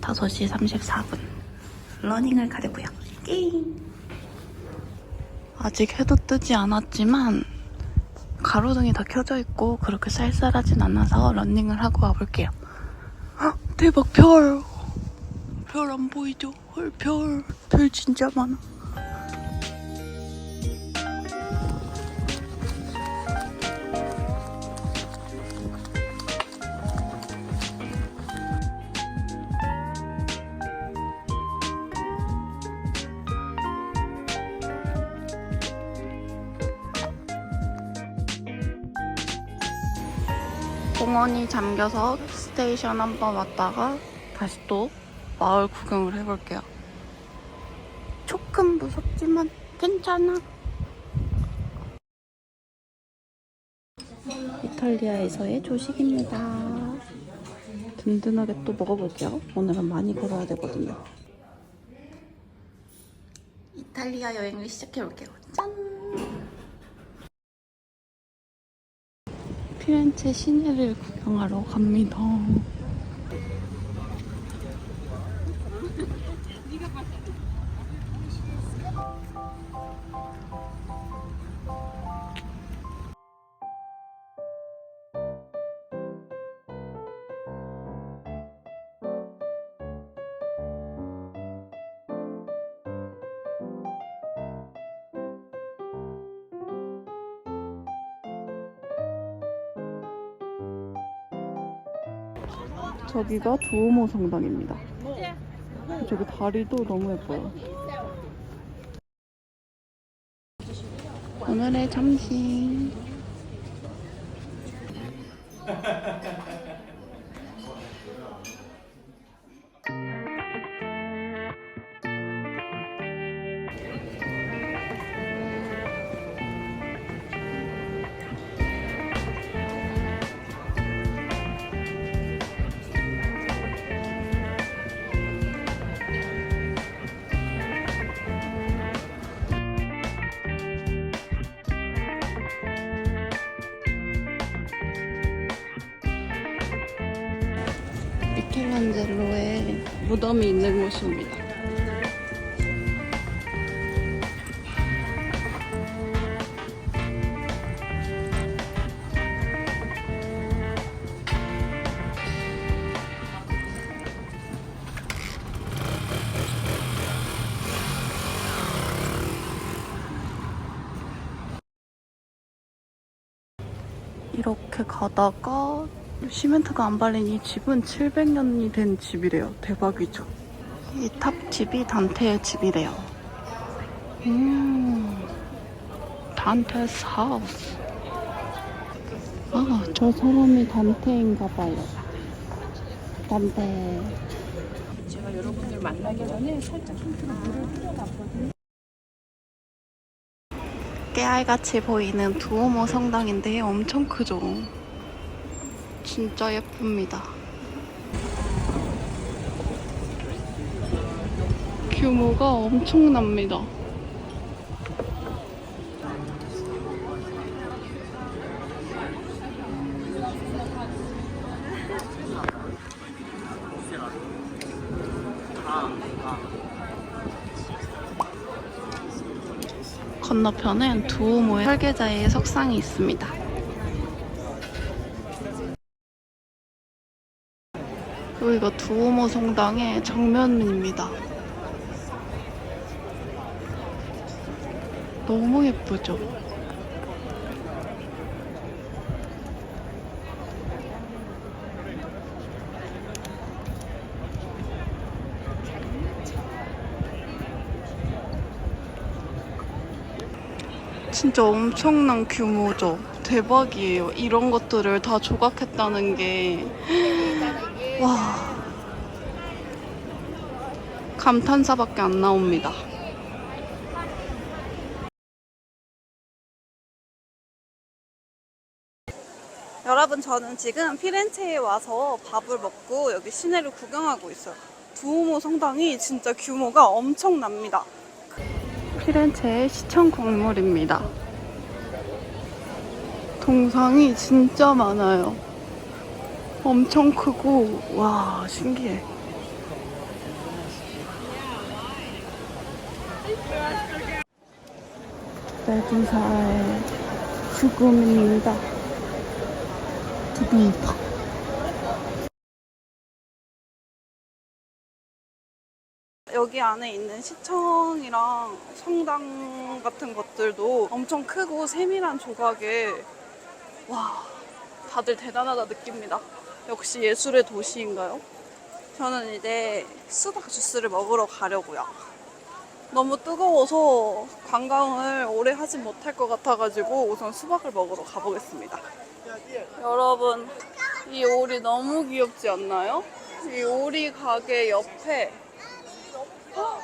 다섯 시 34분. 러닝을 가려고요. 게임. 아직 해도 뜨지 않았지만 가로등이 다 켜져 있고 그렇게 쌀쌀하진 않아서 러닝을 하고 와볼게요. 헉, 대박 별! 별 안 보이죠? 헐 별. 별 진짜 많아. 공원이 잠겨서 스테이션 한번 왔다가 다시 또 마을 구경을 해볼게요. 조금 무섭지만 괜찮아. 이탈리아에서의 조식입니다. 든든하게 또 먹어볼게요. 오늘은 많이 걸어야 되거든요. 이탈리아 여행을 시작해볼게요. 짠! 피렌체 시내를 구경하러 갑니다. 저기가 두오모 성당입니다. 저기 다리도 너무 예뻐요. 오늘의 점심. 무덤이 있는 곳입니다. 이렇게 가다가 시멘트가 안 발린 이 집은 700년이 된 집이래요. 대박이죠. 이 탑 집이 단테의 집이래요. 음, 단테스 하우스. 아, 저 사람이 단테인가 봐요. 단테. 제가 여러분들 만나기 전에 살짝 힌트로 물을 뿌려놨거든요. 깨알같이 보이는 두오모 성당인데 엄청 크죠. 진짜 예쁩니다. 규모가 엄청납니다. 건너편엔 두오모의 설계자의 석상이 있습니다. 이거 두오모 성당의 정면입니다. 너무 예쁘죠? 진짜 엄청난 규모죠. 대박이에요. 이런 것들을 다 조각했다는 게. 와 감탄사밖에 안 나옵니다. 여러분 저는 지금 피렌체에 와서 밥을 먹고 여기 시내를 구경하고 있어요. 두오모 성당이 진짜 규모가 엄청납니다. 피렌체의 시청 건물입니다. 동상이 진짜 많아요. 엄청 크고 와 신기해. 메두사의 죽음입니다. 두둥파. 여기 안에 있는 시청이랑 성당 같은 것들도 엄청 크고 세밀한 조각에 와 다들 대단하다 느낍니다. 역시 예술의 도시인가요? 저는 이제 수박 주스를 먹으러 가려고요. 너무 뜨거워서 관광을 오래 하진 못할 것 같아가지고 우선 수박을 먹으러 가보겠습니다. 여러분, 이 오리 너무 귀엽지 않나요? 이 오리 가게 옆에 헉!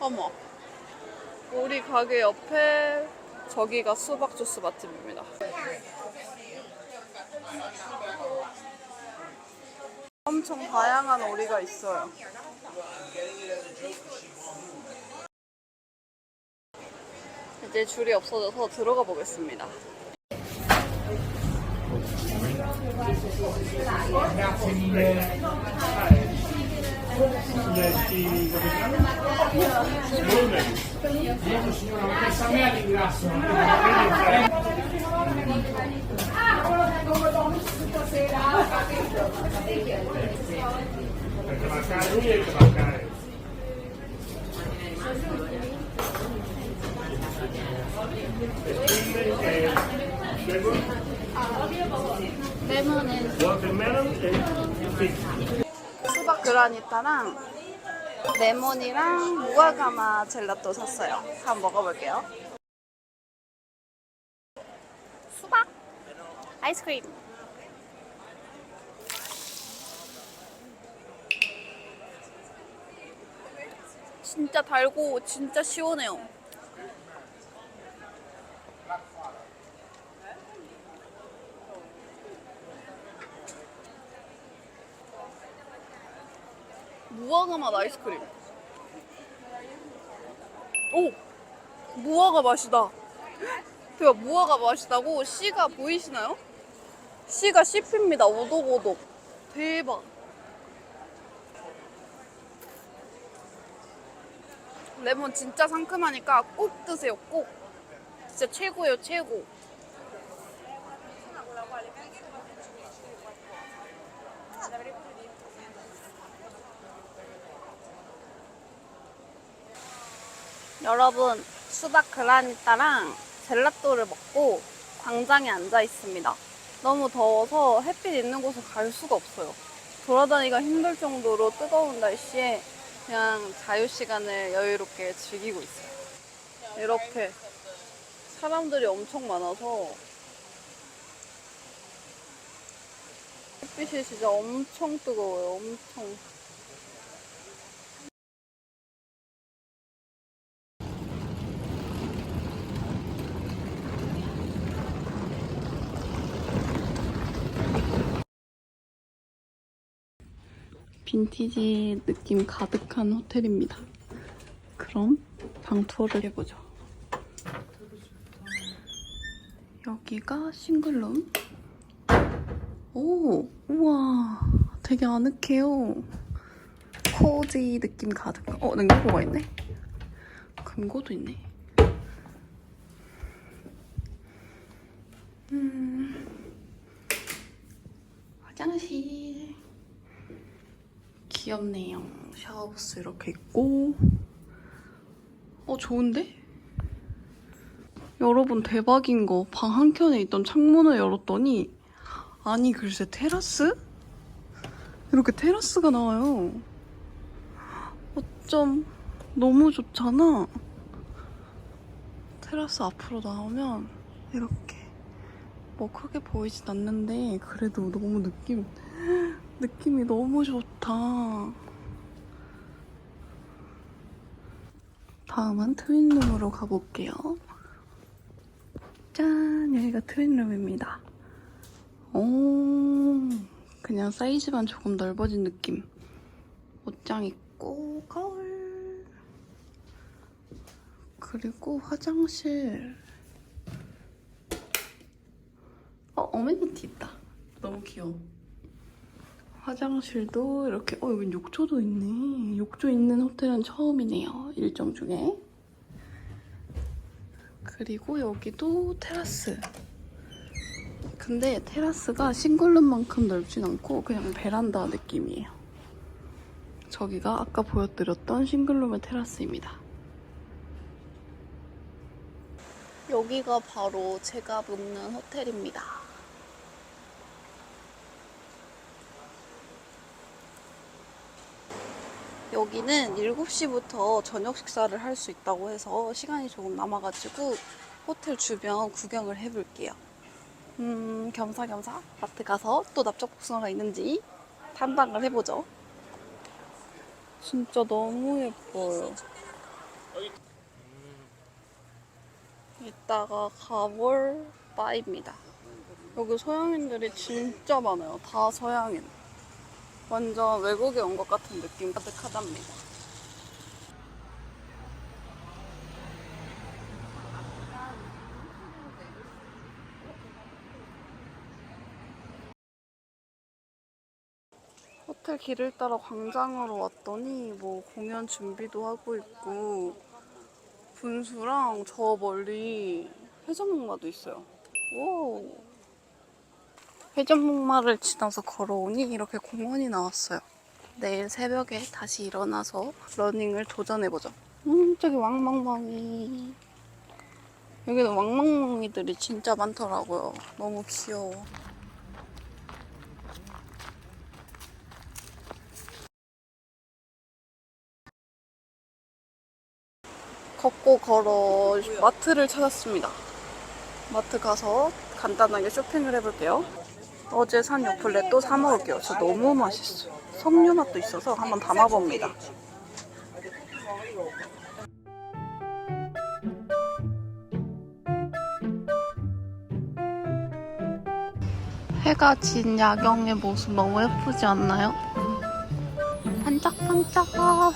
어머 오리 가게 옆에 저기가 수박 주스 맛집입니다. 엄청 다양한 오리가 있어요. 이제 줄이 없어져서 들어가 보겠습니다. E e fish. 수박 그라니타랑 레몬이랑 무화과마 젤라또 샀어요. 한번 먹어볼게요. 수박 아이스크림. 진짜 달고 진짜 시원해요. 무화과 맛 아이스크림. 오! 무화과 맛이다. 대박, 무화과 맛이다고 씨가 보이시나요? 씨가 씹힙니다. 오독오독. 대박. 레몬 진짜 상큼하니까 꼭 드세요. 꼭. 진짜 최고예요, 최고. 여러분 수박 그라니타랑 젤라또를 먹고 광장에 앉아 있습니다. 너무 더워서 햇빛 있는 곳을 갈 수가 없어요. 돌아다니기가 힘들 정도로 뜨거운 날씨에 그냥 자유 시간을 여유롭게 즐기고 있어요. 이렇게 사람들이 엄청 많아서 햇빛이 진짜 엄청 뜨거워요. 엄청. 빈티지 느낌 가득한 호텔입니다. 그럼 방 투어를 해보죠. 여기가 싱글룸. 오, 우와, 되게 아늑해요. 코지 느낌 가득. 어, 냉장고가 있네. 금고도 있네. 음, 화장실. 귀엽네요. 샤워부스 이렇게 있고. 어, 좋은데? 여러분, 대박인 거. 방 한켠에 있던 창문을 열었더니, 아니, 글쎄, 테라스? 이렇게 테라스가 나와요. 어쩜, 너무 좋잖아. 테라스 앞으로 나오면, 이렇게. 뭐 크게 보이진 않는데, 그래도 너무 느낌, 느낌이 너무 좋다. 다음은 트윈룸으로 가볼게요. 짠! 여기가 트윈룸입니다. 오, 그냥 사이즈만 조금 넓어진 느낌. 옷장 있고, 거울. 그리고 화장실. 어, 어메니티 있다. 너무 귀여워. 화장실도 이렇게, 어, 여긴 욕조도 있네. 욕조 있는 호텔은 처음이네요. 일정 중에. 그리고 여기도 테라스. 근데 테라스가 싱글룸만큼 넓진 않고 그냥 베란다 느낌이에요. 저기가 아까 보여드렸던 싱글룸의 테라스입니다. 여기가 바로 제가 묵는 호텔입니다. 여기는 7시부터 저녁 식사를 할 수 있다고 해서 시간이 조금 남아가지고 호텔 주변 구경을 해볼게요. 음, 겸사겸사 마트 가서 또 납작복숭아가 있는지 탐방을 해보죠. 진짜 너무 예뻐요. 이따가 가볼 바입니다. 여기 서양인들이 진짜 많아요. 다 서양인. 완전 외국에 온 것 같은 느낌 가득하답니다. 호텔 길을 따라 광장으로 왔더니 뭐 공연 준비도 하고 있고 분수랑 저 멀리 회전목마도 있어요. 오. 회전목마를 지나서 걸어오니 이렇게 공원이 나왔어요. 내일 새벽에 다시 일어나서 러닝을 도전해보죠. 음, 저기 왕멍멍이. 여기는 왕멍멍이들이 진짜 많더라고요. 너무 귀여워. 걷고 걸어 마트를 찾았습니다. 마트 가서 간단하게 쇼핑을 해볼게요. 어제 산 요플레 또 사 먹을게요. 저 너무 맛있어요. 석류 맛도 있어서 한번 담아봅니다. 해가 진 야경의 모습 너무 예쁘지 않나요? 반짝반짝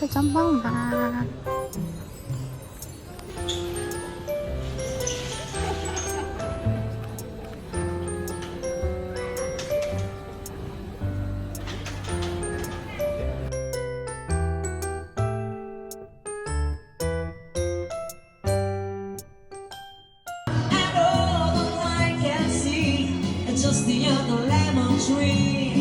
회전목마 sweet.